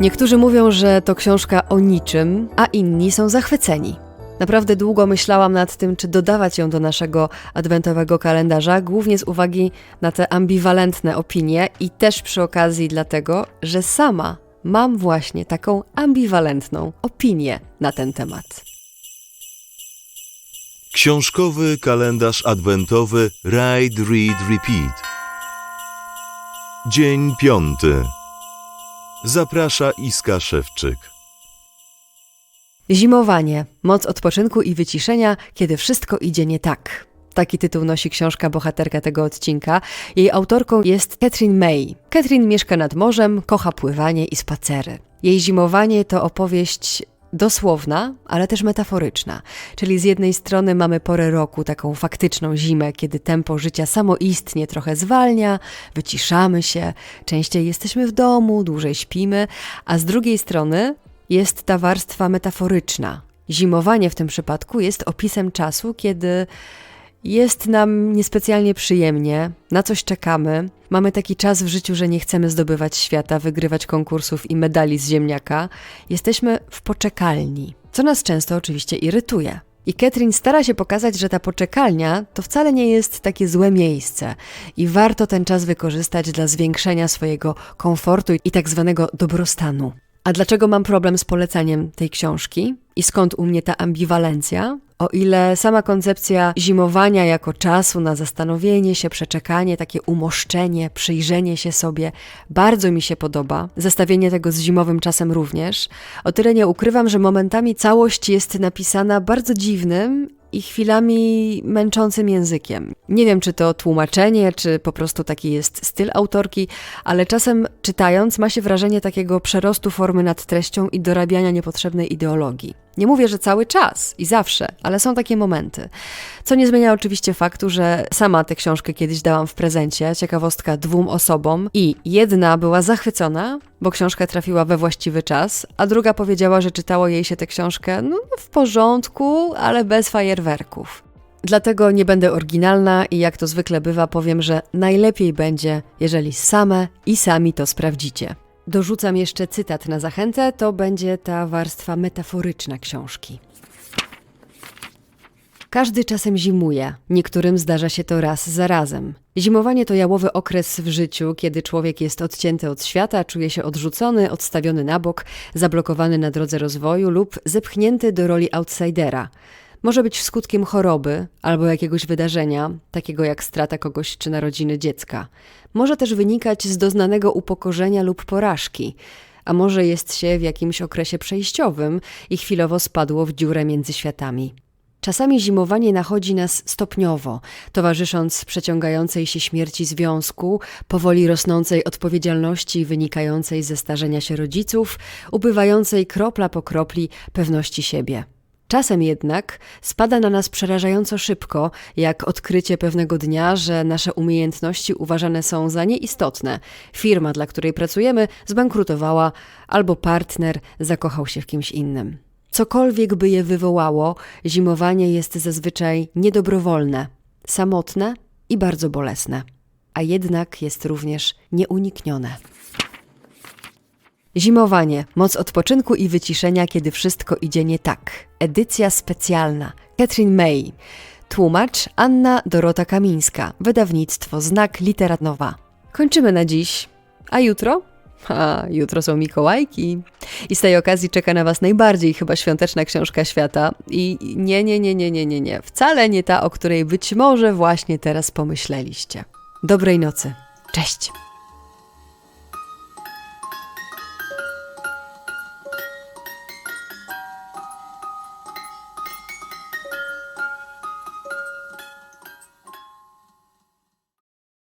Niektórzy mówią, że to książka o niczym, a inni są zachwyceni. Naprawdę długo myślałam nad tym, czy dodawać ją do naszego adwentowego kalendarza, głównie z uwagi na te ambiwalentne opinie i też przy okazji dlatego, że sama mam właśnie taką ambiwalentną opinię na ten temat. Książkowy kalendarz adwentowy Ride, Read, Repeat. Dzień piąty. Zaprasza Iska Szewczyk. Zimowanie moc odpoczynku i wyciszenia, kiedy wszystko idzie nie tak. Taki tytuł nosi książka bohaterka tego odcinka. Jej autorką jest Catherine May. Catherine mieszka nad morzem, kocha pływanie i spacery. Jej zimowanie to opowieść dosłowna, ale też metaforyczna. Czyli z jednej strony mamy porę roku, taką faktyczną zimę, kiedy tempo życia samoistnie trochę zwalnia, wyciszamy się, częściej jesteśmy w domu, dłużej śpimy, a z drugiej strony jest ta warstwa metaforyczna. Zimowanie w tym przypadku jest opisem czasu, kiedy jest nam niespecjalnie przyjemnie, na coś czekamy. Mamy taki czas w życiu, że nie chcemy zdobywać świata, wygrywać konkursów i medali z ziemniaka. Jesteśmy w poczekalni, co nas często oczywiście irytuje. I Catherine stara się pokazać, że ta poczekalnia to wcale nie jest takie złe miejsce i warto ten czas wykorzystać dla zwiększenia swojego komfortu i tak zwanego dobrostanu. A dlaczego mam problem z polecaniem tej książki? I skąd u mnie ta ambiwalencja? O ile sama koncepcja zimowania jako czasu na zastanowienie się, przeczekanie, takie umoszczenie, przyjrzenie się sobie bardzo mi się podoba, zestawienie tego z zimowym czasem również, o tyle nie ukrywam, że momentami całość jest napisana bardzo dziwnym i chwilami męczącym językiem. Nie wiem, czy to tłumaczenie, czy po prostu taki jest styl autorki, ale czasem czytając ma się wrażenie takiego przerostu formy nad treścią i dorabiania niepotrzebnej ideologii. Nie mówię, że cały czas i zawsze, ale są takie momenty. Co nie zmienia oczywiście faktu, że sama tę książkę kiedyś dałam w prezencie, ciekawostka dwóm osobom i jedna była zachwycona, bo książka trafiła we właściwy czas, a druga powiedziała, że czytało jej się tę książkę no, w porządku, ale bez fajerwerków. Dlatego nie będę oryginalna i jak to zwykle bywa, powiem, że najlepiej będzie, jeżeli same i sami to sprawdzicie. Dorzucam jeszcze cytat na zachętę, to będzie ta warstwa metaforyczna książki. Każdy czasem zimuje, niektórym zdarza się to raz za razem. Zimowanie to jałowy okres w życiu, kiedy człowiek jest odcięty od świata, czuje się odrzucony, odstawiony na bok, zablokowany na drodze rozwoju lub zepchnięty do roli outsidera. Może być skutkiem choroby albo jakiegoś wydarzenia, takiego jak strata kogoś czy narodziny dziecka. Może też wynikać z doznanego upokorzenia lub porażki, a może jest się w jakimś okresie przejściowym i chwilowo spadło w dziurę między światami. Czasami zimowanie nachodzi nas stopniowo, towarzysząc przeciągającej się śmierci związku, powoli rosnącej odpowiedzialności wynikającej ze starzenia się rodziców, ubywającej kropla po kropli pewności siebie. Czasem jednak spada na nas przerażająco szybko, jak odkrycie pewnego dnia, że nasze umiejętności uważane są za nieistotne. Firma, dla której pracujemy, zbankrutowała, albo partner zakochał się w kimś innym. Cokolwiek by je wywołało, zimowanie jest zazwyczaj niedobrowolne, samotne i bardzo bolesne, a jednak jest również nieuniknione. Zimowanie, moc odpoczynku i wyciszenia, kiedy wszystko idzie nie tak. Edycja specjalna. Catherine May. Tłumacz Anna Dorota Kamińska. Wydawnictwo Znak Literatowa. Kończymy na dziś. A jutro? A, jutro są Mikołajki. I z tej okazji czeka na Was najbardziej chyba świąteczna książka świata. I nie, nie, nie, nie, nie, nie, nie. Wcale nie ta, o której być może właśnie teraz pomyśleliście. Dobrej nocy. Cześć.